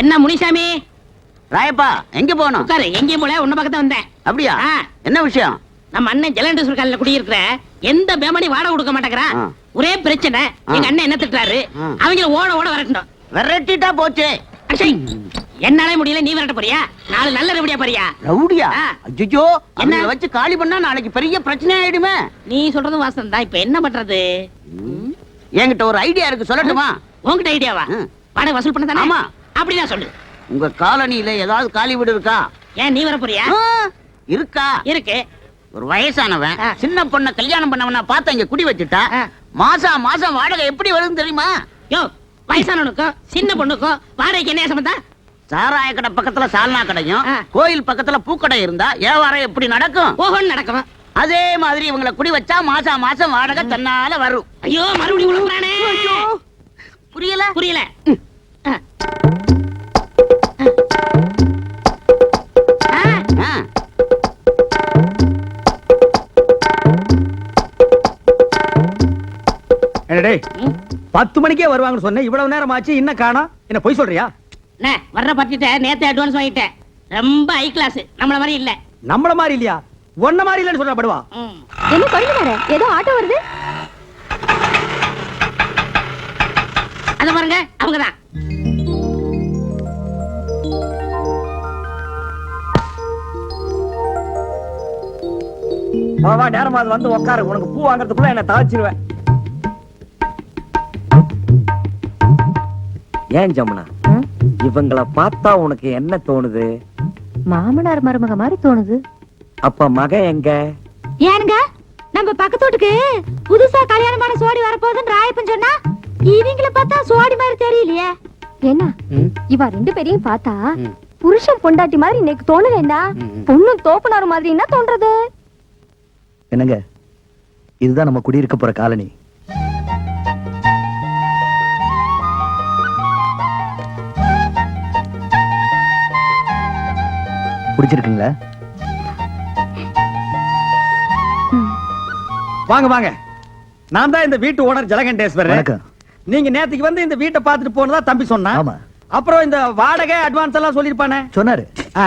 என்ன முனிசாமி? ராயப்பா எங்க போகணும்? உட்காரு எங்கேயும் போல உன்ன பக்கத்துல வந்தேன். அப்படியா. என்ன விஷயம்? நம்ம அண்ணன் ஜலண்டேஸ்வர் காலில் குடியிருக்கிற எந்த பேமணி வாடகை கொடுக்க மாட்டேங்கிறான். ஒரே பிரச்சனை. எங்க அண்ணன் என்ன திட்டுறாரு? ஆ. அவங்கள ஓட ஓட வரட்டணும். விரட்டிட்டா போச்சு. என்னால முடியல நீ விரட்ட போறியா? நாலு நல்ல ரெவடியா பாரியா ரவுடியா. அஜ்ஜோ என்ன? வச்சு காலி பண்ணா நாளைக்கு பெரிய பிரச்சனை ஆயிடுமே. நீ சொல்றதும் வாசம் தான் இப்ப என்ன பண்றது? என்கிட்ட ஒரு ஐடியா இருக்கு சொல்லட்டுமா? உன்கிட்ட ஐடியாவா. வாடகை வசூல் பண்ண தானே? ஆமா. அப்படிதான் சொல்லு. உங்க காலனியில ஏதாவது காலி வீடு இருக்கா? ஏன் நீ வர போறியா இருக்கா? இருக்கு. ஒரு வயசானவன். சின்ன பொண்ண கல்யாணம் பண்ணவன பார்த்து இங்க குடி வச்சுட்டா ஆ. மாசம் வாடகை எப்படி வருதுன்னு தெரியுமா? யோ வயசானவனுக்கும் சின்ன பொண்ணுக்கும் வாடகைக்கு என்ன சம்பந்தம்? சாராய கடை பக்கத்துல சால்னா கடையும். கோயில் பக்கத்துல பூக்கடை இருந்தா வியாபாரம் எப்படி நடக்கும்? ஓஹோன்னு நடக்கும்? அதே மாதிரி இவங்கள குடி வச்சா மாசம் மாசம் வாடகை தன்னால வரும். ஐயோ மறுபடியும் புரியல? புரியல. பத்து மணிக்கே வருவாங்கன்னு சொன்னேன் இவ்வளவு நேரம் ஆச்சு இன்னும் காணோம். என்ன பொய் சொல்றியா? அண்ணே, வர்ற பட்டிட்ட நேத்து அட்வான்ஸ் வாங்கிட்டேன். ரொம்ப ஹை கிளாஸ் நம்மள மாதிரி இல்ல. நம்மள மாதிரி இல்லையா? ஒன்ன மாதிரி இல்லைன்னு சொல்ற படுவா. என்ன பண்ணுறாரு ஏதோ ஆட்டோ வருது? அத பாருங்க அவங்கதான். வா நேரமா அது வந்து உட்காரு உனக்கு பூ வாங்குறதுக்குள்ள என்ன தவச்சிருவேன் ஏன் ஜமுனா? இவங்கள பார்த்தா உனக்கு என்ன தோணுது? மாமனார் மருமக மாதிரி தோணுது. அப்ப மக எங்க? ஏனுங்க? நம்ம பக்கத்து வீட்டுக்கு புதுசா கல்யாணமான சோடி வரப்போகுதுன்னு ராயப்பன் சொன்னா இவங்கள பார்த்தா சோடி மாதிரி தெரியலையே. என்ன? இவ ரெண்டு பேரையும் பார்த்தா புருஷன் பொண்டாட்டி மாதிரி இன்னைக்கு தோணலைன்னா பொண்ணு தோப்பனார் மாதிரி என்ன தோன்றது? என்னங்க? இதுதான் நம்ம குடியிருக்க போற காலனி. பிடிச்சிருக்குங்களா? வாங்க வாங்க. நான் தான் இந்த வீட்டு ஓனர் ஜலகண்டேஸ்வரர். நீங்க நேத்துக்கு வந்து இந்த வீட்டை பார்த்துட்டு போனதா தம்பி சொன்னா அப்புறம் இந்த வாடகை அட்வான்ஸ் எல்லாம் சொல்லிருப்பானே சொன்னாரு. ஆ,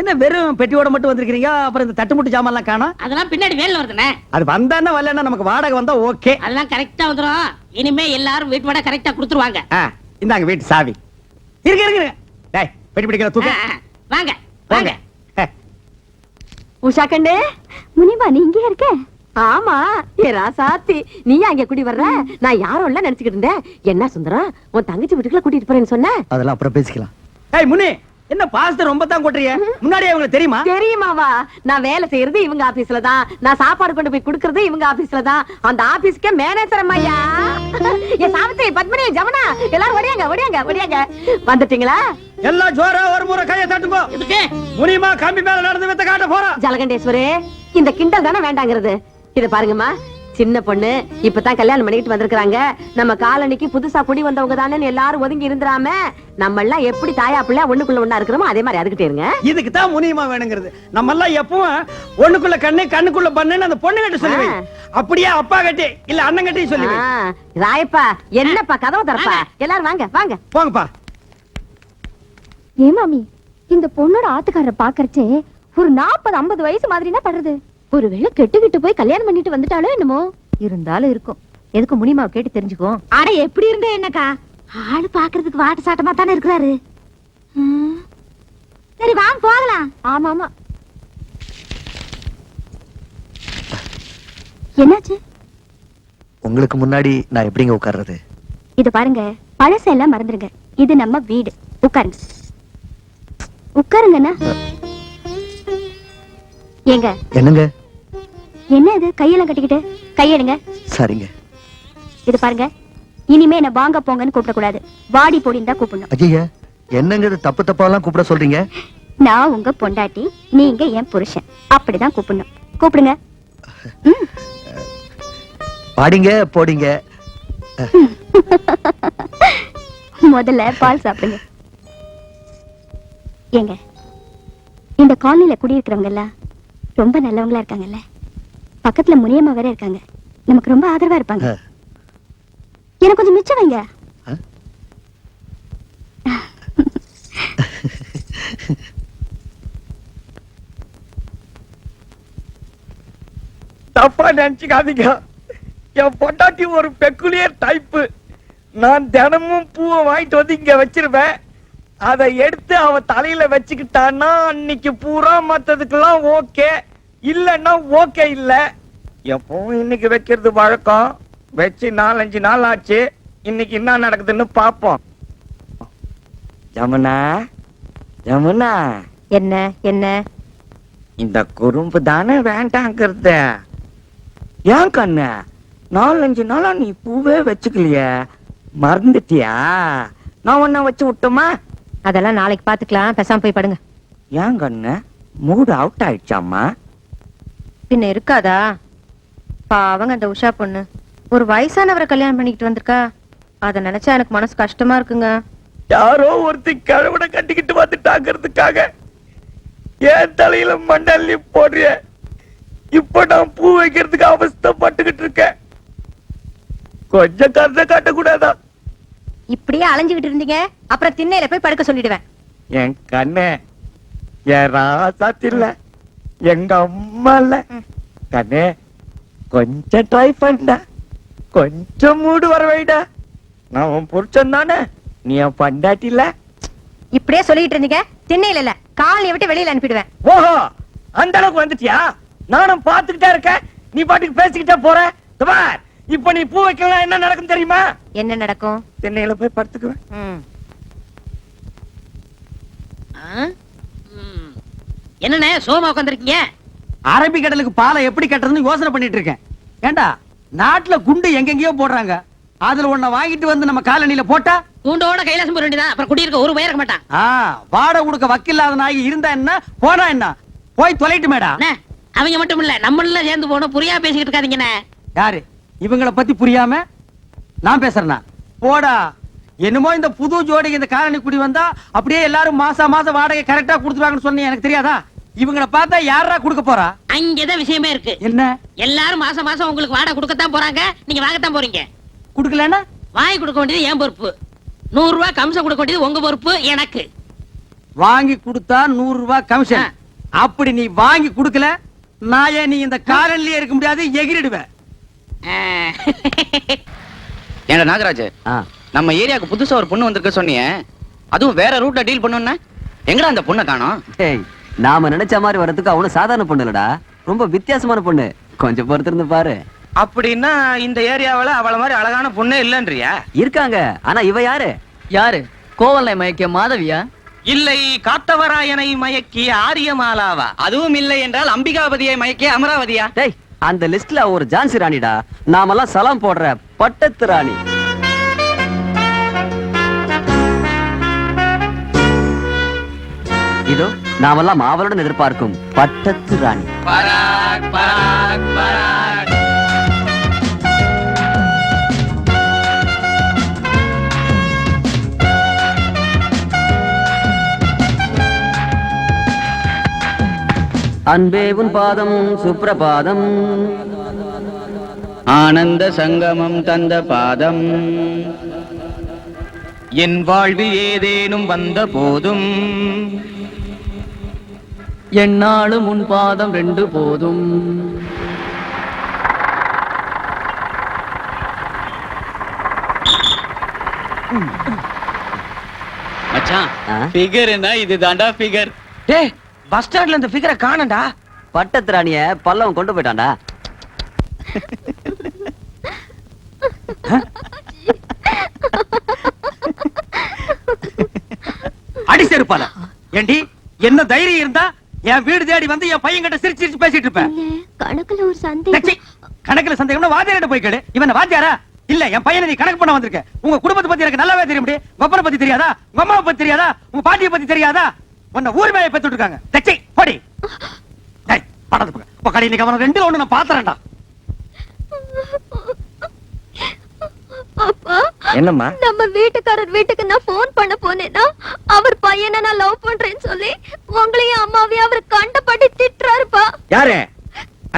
என்ன வெறும் பெட்டியோட மட்டும் வந்திருக்கீங்க அப்புறம் இந்த தட்டுமுட்டு ஜாமான் எல்லாம் காணோம் அதெல்லாம் பின்னாடி வேலை வருதுண்ணே. அது வந்தானே வரலன்னா நமக்கு வாடகை வந்தா ஓகே. அதெல்லாம் கரெக்டா வந்துரும். இனிமே எல்லாரும் வீட்டு வாடகை கரெக்டா கொடுத்துருவாங்க. இந்தாங்க வீட்டு சாவி. இருங்க இருங்க. டேய் பெட்டி பிடிக்கிற தூக்க. வாங்க வாங்க. உஷா கண்ணு முனிமா நீ இங்கே இருக்க? ஆமா ஏ ராசாத்தி நீ அங்க குடி வர்ற? நான் யாரும் இல்ல நினைச்சுக்கிட்டு இருந்தேன்? என்ன சுந்தரம் உன் தங்கச்சி வீட்டுக்குள்ள கூட்டிட்டு போறேன்னு சொன்ன? அதெல்லாம் அப்புறம் பேசிக்கலாம். ஏய் முனி. என்ன பாஸ்தர் ரொம்ப தான் கொட்டுறீங்க? முன்னாடியே உங்களுக்கு தெரியுமா? தெரியுமாவா? நான் வேலை செய்யறது இவங்க ஆபீஸ்ல தான். நான் சாப்பாடு கொண்டு போய் கொடுக்கறது இவங்க ஆபீஸ்ல தான். அந்த ஆபீஸ்க்கே மேனேஜர் அம்மையா என் சாவித்திரி பத்மினி ஜமுனா எல்லாரும் ஒடியாங்க ஒடியாங்க ஒடியாங்க வந்துட்டீங்களா? எல்லாம் ஜோரா ஒரு முறை கையை தட்டுங்கோ. முனிமா கம்பி மேல நடந்து வித்த காட்ட போறோம் ஜலகண்டேஸ்வரே இந்த கிண்டல் தானே வேண்டாங்கிறது. இத பாருங்கம்மா சின்ன பொண்ணு இப்பதான் கல்யாணம் பண்ணிட்டு வந்திருக்காங்க நம்ம காலனிக்கு புதுசா குடி வந்தவங்க தானே எல்லாரும் ஒதுங்கி இருந்துராம நம்ம எல்லாம் எப்படி தாயா பிள்ளை ஒண்ணுக்குள்ள ஒண்ணா இருக்கிறோமோ அதே மாதிரி அதுக்கிட்டே இருங்க. இதுக்கு தான் முனியமா வேணுங்கிறது. நம்ம எல்லாம் எப்பவும் ஒண்ணுக்குள்ள கண்ணு கண்ணுக்குள்ள பண்ணுன்னு அந்த பொண்ணு கிட்ட சொல்லி வை. ஆ. அப்படியே அப்பா கட்டி இல்ல அண்ணன் கட்டி சொல்லி வை. ஆ, ராயப்பா என்னப்பா கதவை திறப்பா? எல்லாரும் வாங்க வாங்க. போங்கப்பா. ஏ மாமி இந்த பொண்ணோட ஆத்துக்காரரை பாக்கறச்சே ஒரு நாற்பது ஐம்பது வயசு மாதிரினா படுறது. ஒருவேளை கெட்டுக்கிட்டு போய் கல்யாணம் பண்ணிட்டு வந்துட்டாலோ என்னமோ? இருந்தாலும் இருக்கும். எதுக்கு முனிமாவை கேட்டு தெரிஞ்சுக்கோ அட எப்படி இருந்த என்னக்கா? ஆளு பாக்குறதுக்கு வாட்டு சாட்டமா தானே இருக்கிறாரு. ம். சரி வாங்க போகலாம். ஆமா ஆமா என்னாச்சு? உங்களுக்கு முன்னாடி நான் எப்படிங்க உட்கார்றது? இது பாருங்க பழசெல்லாம் மறந்துருங்க. இது நம்ம வீடு. உட்காருங்க. உட்காருங்கண்ணா. ஏங்க. என்னங்க? என்ன இது கையெல்லாம் கட்டிக்கிட்டு? கையெடுங்க சரிங்க. இது பாருங்க. இனிமே என்ன வாங்க போங்கன்னு கூப்பிடக்கூடாது. வாடி போடின்னு தான் கூப்பிடணும். ஐயா என்னங்க இது? தப்பு தப்பாலாம் கூப்பிட சொல்றீங்க? நான் உங்க பொண்டாட்டி நீங்க என் புருஷன். அப்படிதான் கூப்பிடணும். கூப்பிடுங்க. பாடிங்க போடிங்க. முதல்ல பால் சாப்பிடுங்க. ஏங்க இந்த காலனில குடியிருக்கிறவங்க எல்லாம் ரொம்ப நல்லவங்களா இருக்காங்கல்ல? பக்கத்துல முனியம்மா வேற இருக்காங்க. நமக்கு ரொம்ப ஆதரவா இருப்பாங்க. எனக்கு கொஞ்சம் மிச்சம் வைங்க. தப்பா நினைச்சுக்காதீங்க. என் பொண்டாட்டி ஒரு பெக்குலியர் டைப் நான் தினமும் பூவை வாங்கிட்டு வந்து இங்க வச்சிருப்பேன் அதை எடுத்து அவன் தலையில வச்சுக்கிட்டான்னா அன்னைக்கு பூரா மத்ததுக்கெல்லாம் ஓகே இல்லன்னா ஓகே இல்ல. எப்பவும் இன்னைக்கு வைக்கிறது வழக்கம். வச்சு நாலஞ்சு நாள் ஆச்சு. இன்னைக்கு என்ன நடக்குதுன்னு பாப்போம் ஜமுனா ஜமுனா என்ன என்ன? இந்த குறும்பு தானே வேண்டாங்கிறது. ஏன் கண்ணு? நாலஞ்சு நாளா நீ பூவே வச்சுக்கலையே. மறந்துட்டியா? நான் ஒன்ன வச்சு விட்டோமா? அதெல்லாம் நாளைக்கு பாத்துக்கலாம் பேசாம போய் படுங்க. ஏன் கண்ணு? மூடு அவுட் ஆயிடுச்சாமா பின்ன இருக்காதா? பாவங்க அந்த உஷா பொண்ணு. ஒரு வயசானவரை கல்யாணம் பண்ணிக்கிட்டு வந்திருக்கா. அத நினைச்சா எனக்கு மனசு கஷ்டமா இருக்குங்க. யாரோ ஒருத்தி கழுவனை கட்டிக்கிட்டு வந்துட்டாங்கிறதுக்காக ஏன் தலையில மண்டல்லி போடுறிய. இப்ப நான் பூ வைக்கிறதுக்கு அவஸ்தைப்பட்டுக்கிட்டு இருக்கேன். கொஞ்சம் கருத்தை காட்டக்கூடாதா? இப்படியே அலைஞ்சுகிட்டு இருந்தீங்க. அப்புறம் திண்ணையில போய் படுக்க சொல்லிடுவேன். என் கண்ணே என் ராசாத்தில்ல எங்க அம்மா இல்ல கண்ணே கொஞ்சம் ட்ரை பண்ண கொஞ்சம் மூடு வர வைடா நான் உன் புருஷன் தானே. நீ என் பண்டாட்டி இல்ல இப்படியே சொல்லிட்டு இருந்தீங்க. திண்ணையில இல்ல. காலையை விட்டு வெளியில அனுப்பிடுவேன். ஓஹோ அந்த அளவுக்கு வந்துட்டியா? நானும் பாத்துக்கிட்டே இருக்கேன். நீ பாட்டுக்கு பேசிக்கிட்டே போற. இதோ பார், இப்ப நீ பூ வைக்கலாம் என்ன நடக்கும் தெரியுமா? என்ன நடக்கும்? திண்ணையில போய் படுத்துக்குவேன். ம். ஆ? ம். என்னண்ணே சோமா உட்காந்துருக்கீங்க அரபி கடலுக்கு பாலை எப்படி கட்டுறதுன்னு யோசனை பண்ணிட்டு இருக்கேன். ஏண்டா நாட்டுல குண்டு எங்கெங்கயோ போடுறாங்க. அதுல ஒன்ன வாங்கிட்டு வந்து நம்ம காலனில போட்டா? கூண்டோட கைலாசம் போட வேண்டியதான் அப்புறம் குடியிருக்க ஒரு பையன் இருக்க மாட்டான். ஆ வாடகை கொடுக்க வக்கில்லாத நாய் இருந்தா என்ன? போனா என்ன? போய் தொலைட்டு மேடா அவங்க மட்டும் இல்ல நம்மள சேர்ந்து போனோம் புரியா பேசிக்கிட்டு இருக்காதீங்கண்ணே. யாரு? இவங்கள பத்தி புரியாம நான் பேசுறேனா போடா. என்னமோ இந்த புது ஜோடி இந்த காலனி குடி வந்தா அப்படியே எல்லாரும் மாசா மாசம் வாடகை கரெக்டா கொடுத்துருவாங்கன்னு சொன்னீங்க. எனக்கு தெரியாதா? இவங்கள பார்த்தா யாரா கொடுக்க போறா? அங்கதான் விஷயமே இருக்கு. என்ன? எல்லாரும் மாசம் மாசம் உங்களுக்கு வாடகை கொடுக்கத்தான் போறாங்க. நீங்க வாங்கத்தான் போறீங்க. குடுக்கலன்னா? வாங்கி கொடுக்க வேண்டியது என் பொறுப்பு. நூறு ரூபாய் கம்சம் கொடுக்க வேண்டியது உங்க பொறுப்பு எனக்கு. வாங்கி கொடுத்தா நூறு ரூபாய் கமிஷன். அப்படி நீ வாங்கி கொடுக்கல நான் ஏன் நீ இந்த காலனிலேயே இருக்க முடியாது எகிரிடுவேன். ஏன்டா நாகராஜ் நம்ம ஏரியாவுக்கு புதுசா ஒரு பொண்ணு வந்திருக்க சொன்னியே அதுவும் வேற ரூட்ல டீல் பண்ணுன்னா எங்கடா அந்த பொண்ணை காணோம்? நாம நினைச்ச மாதிரி வர்றதுக்கு அவனும் சாதாரண பொண்ணு இல்லடா ரொம்ப வித்தியாசமான பொண்ணு. கொஞ்சம் பொறுத்திருந்து பாரு. அப்படின்னா இந்த ஏரியாவுல அவள மாதிரி அழகான பொண்ணே இல்லன்றியா? இருக்காங்க. ஆனா இவ யாரு? யாரு? கோவலை மயக்கிய மாதவியா? இல்லை காத்தவராயனை மயக்கிய ஆரியமாலாவா? அதுவும் இல்லை என்றால் அம்பிகாபதியை மயக்கிய அமராவதியா? டேய் அந்த லிஸ்ட்ல ஒரு ஜான்சி ராணிடா. நாமெல்லாம் சலாம் போடுற பட்டத்து ராணி. இதோ நாமெல்லாம் ஆவலுடன் எதிர்பார்க்கும் பட்டத்து ராணி. அன்பே உன் பாதம் சுப்ரபாதம். ஆனந்த சங்கமம் தந்த பாதம். என் வாழ்வில் ஏதேனும் வந்த போதும் என்னாலும் உன் பாதம் ரெண்டு போதும். மச்சான்? ஃபிகர்னா இது தாண்டா ஃபிகர் டேய் பஸ் ஸ்டாண்ட்ல இந்த ஃபிகரை காணடா பட்டத்து ராணிய பல்லவன் கொண்டு போயிட்டான்டா. அடி செருப்பால. ஏண்டி என்ன தைரியம் இருந்தா என் வீடு தேடி வந்து என் பையன் கிட்ட சிரிச்சு சிரிச்சு பேசிட்டு இருப்பேன். கணக்குல ஒரு டச்சி, கணக்குல சந்தேகம்னா வாத்தியார்ட்ட போய் கேடு இவன் வாத்தியாரா? இல்ல என் பையனை நீ கணக்கு பண்ண வந்திருக்க. உங்க குடும்பத்தை பத்தி எனக்கு நல்லாவே தெரியும் ஒப்பனை பத்தி தெரியாதா? உங்க அம்மாவை பத்தி தெரியாதா? உங்க பாட்டியை பத்தி தெரியாதா? உன்னை ஊர் மேய பெத்துட்டு இருக்காங்க. தச்சி போடி. டேய் படத்து பக்கம் இப்ப கடை இன்னைக்கு அவன ரெண்டு ஒண்ணு நான் பாத்துறேன்டா அப்பா என்னம்மா? நம்ம வீட்டுக்காரர் வீட்டுக்கு நான் போன் பண்ண போனேன்னா அவர் பையனை நான் லவ் பண்றேன்னு சொல்லி உங்களையும் அம்மாவையும் அவர் கண்டபடி திட்டுறாருப்பா. யாரு?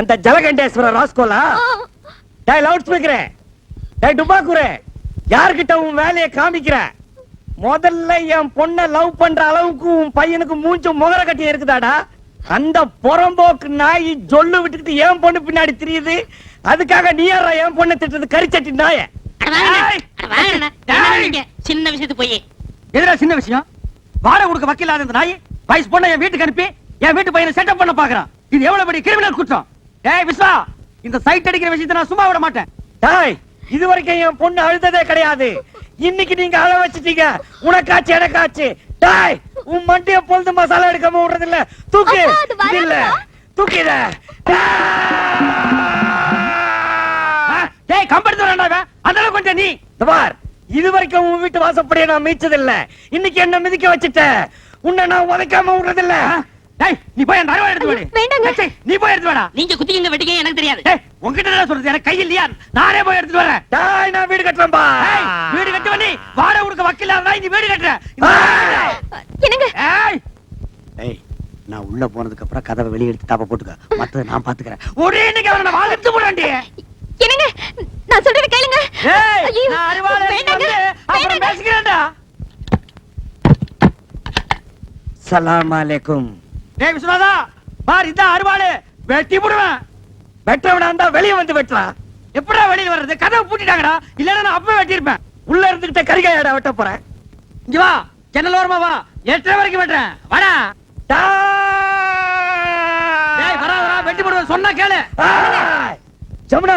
அந்த ஜலகண்டேஸ்வர ராஸ்கோலா? டேய் லவுட் ஸ்பீக்கரே டேய் டுபாக்குரே யார்கிட்ட உன் வேலையை காமிக்கிற? முதல்ல என் பொண்ண லவ் பண்ற அளவுக்கு உன் பையனுக்கு மூஞ்சும் முகர கட்டி இருக்குதாடா? அந்த புறம்போக்கு நாய் ஜொல்லு விட்டுக்கிட்டு என் பொண்ணு பின்னாடி தெரியுது. அதுக்காக நீ யாரா என் பொண்ணை திட்டுறது? கரிச்சட்டி நாய. சின்ன விஷயத்துக்கு போய். எதுடா சின்ன விஷயம்? வாடகை கொடுக்க வக்கீலாத இந்த நாய் வயசு பொண்ணை என் வீட்டுக்கு அனுப்பி என் வீட்டு பையனை செட்டப் பண்ண பாக்குறான். இது எவ்வளவு பெரிய கிரிமினல் குற்றம்? ஏய் விஸ்வா இந்த சைட் அடிக்கிற விஷயத்தை நான் சும்மா விட மாட்டேன். டாய் இது வரைக்கும் என் பொண்ணு அழுததே கிடையாது. இன்னைக்கு நீங்க அழ வச்சிட்டீங்க. உனக்காச்சு எனக்காச்சு. டாய் உன் மண்டிய பொழுது மசாலா எடுக்காம விடுறது இல்ல தூக்கு இல்ல. வரப்பா. தூக்கு இத. ஆ, டேய் கம்பெடுத்து வரேன்டா அளவுக்கு கொஞ்சம் நீ. இந்த பார் இது வரைக்கும் உன் வீட்டு வாசப்படியை நான் மீச்சது இல்ல இன்னைக்கு என்ன மிதிக்க வச்சுட்ட. உன்னை நான் உதைக்காம விடுறது இல்ல ஆ, டேய் நீ போய் அந்த அருவாள் எடுத்து வாடி. வேண்டாங்க. நீ போய் எடுத்து வாடா. நீங்க குத்திக்கங்க வெட்டிக்கங்க எனக்கு தெரியாது. உன்கிட்ட என்ன சொல்றது? எனக்கு கை இல்லையா? நானே போய் எடுத்துட்டு வரேன். டாய் நான் வீடு கட்டுறேன்பா. ஏய், வீடு கட்டுவ நீ. வாடகை கொடுக்க வக்கீலாத நாய் நீ வீடு கட்டுற. என்னங்க? ஏய். ஏய் நான் உள்ள போனதுக்கு அப்புறம் கதவை வெளியே எடுத்து தாப்ப போட்டுக்க. மத்தத நான் பாத்துக்கிறேன். ஒரே இன்னைக்கு அவனை வாழ்த்து போடாண்டி என்னங்க? நான் சொல்றத கேளுங்க. ஏய் நான் அருவாளை எடுத்து வேண்டாங்க, வந்து அப்புறம் வேண்டாங்க. பேசிக்கிறேன்டா. சலாம் அலைக்கும். டேய் விஸ்வநாதா பார் இதான் அருவாளு வெட்டி போடுவேன். வெட்டவனா இருந்தா வெளியே வந்து வெட்டலாம். எப்படா வெளியில வர்றது? கதவை பூட்டிட்டாங்கடா. இல்லன்னா நான் அப்பவே வெட்டியிருப்பேன். உள்ள இருந்துகிட்ட கரிகாயடா வெட்ட போறேன். இங்க வா ஜன்னல் ஓரமா வா. எட்டரை வரைக்கும் வெட்டுறேன். வாடா. டேய் வராதடா வெட்டி போடுவேன். சொன்னா கேளு! ஜமுனா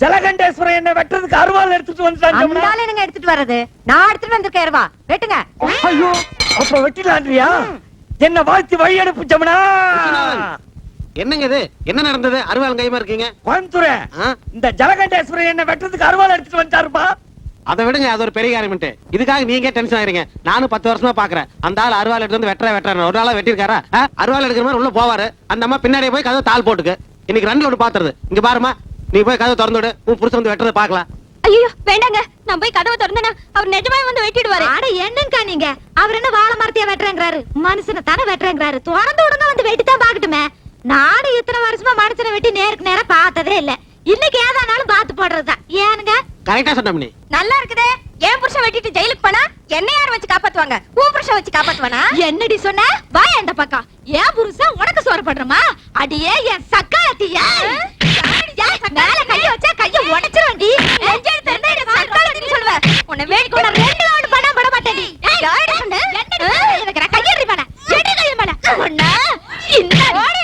ஜலகண்டேஸ்வரன் என்ன வெட்டுறதுக்கு அருவாள் எடுத்துட்டு வந்துட்டான் ஜமுனா என்னங்க எடுத்துட்டு வர்றது? நான் எடுத்துட்டு வந்திருக்கேன் இருவா வெட்டுங்க. ஐயோ அப்ப வெட்டிலான்றியா என்ன வாழ்த்து வழி அனுப்பு ஜமுனா என்னங்க இது? என்ன நடந்தது? அருவாள் கைமா இருக்கீங்க? கோயம்புத்தூர்? இந்த ஜலகண்டேஸ்வரன் என்ன வெட்டுறதுக்கு அருவாள் எடுத்துட்டு வந்துட்டாருப்பா. அதை விடுங்க அது ஒரு பெரிய காரியம்ட்டு இதுக்காக நீங்க டென்ஷன் ஆகிறீங்க நானும் பத்து வருஷமா பாக்குறேன். அந்த ஆள் அருவாள் எடுத்து வந்து வெட்டுற வெட்டுற ஒரு நாளா வெட்டிருக்காரா? அருவாள் எடுக்கிற மாதிரி உள்ள போவாரு. அந்த அம்மா பின்னாடியே போய் கதவை தாள் போட்டுக்கு. இன்னைக்கு ரெண்டுல ஒன்று பாத்துறது. இங்க பாருமா நீ போய் கதவை திறந்து விடு. உன் புருஷன் வந்து வெட்டுறதை பார்க்கலாம். ஐயோ வேண்டாங்க. நான் போய் கதவை திறந்தேனா அவர் நிஜமாவே வந்து வெட்டிடுவாரு. அட என்னங்கா நீங்க? அவர் என்ன வாழை மரத்தையா வெட்டுறேங்கிறாரு? மனுஷனை தானே வெட்டுறேங்கிறாரு? திறந்து விடுங்க வந்து வெட்டி தான் பாக்கட்டுமே நானும் இத்தனை வருஷமா மனுஷனை வெட்டி நேருக்கு நேரா பார்த்ததே இல்ல. இன்னைக்கு ஏதானாலும் பார்த்து போடுறதுதான். ஏனுங்க? கரெக்டா சொன்ன நீ நல்லா இருக்குதே. என் புருஷன் வெட்டிட்டு ஜெயிலுக்கு போனா என்ன யார் வச்சு காப்பாத்துவாங்க? உன் புருஷன் வச்சு காப்பாத்துவானா? என்னடி சொன்ன? வா இந்த பக்கம். என் புருஷன் உனக்கு சோறு பண்றமா அடியே என் சக்காத்தியா மேல கைய வச்சா கைய உடைச்சிரும் டி நெஞ்ச எடுத்து என்ன என்ன சத்தாலத்தி சொல்லுவ. உன்னை கூட ரெண்டு ரவுண்ட் பண்ண விட. மாட்டேன் டி யாரு சொன்ன என்ன இந்த ஓடி